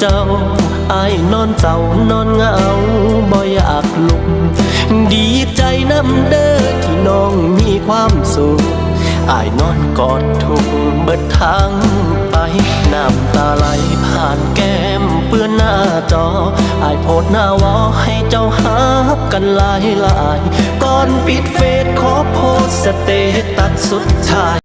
เจ้าอายนอนเศร้านอนเหงาบ่อยากลุกดีใจน้ำเด้อที่น้องมีความสุขอายนอนกอดทุกเบิดทางไปน้ำตาไหลผ่านแก้มเปื้อนหน้าจออายโพดหน้าวอให้เจ้าหากันหลายหลายก่อนปิดเฟซขอโพสสเตตัสสุดท้าย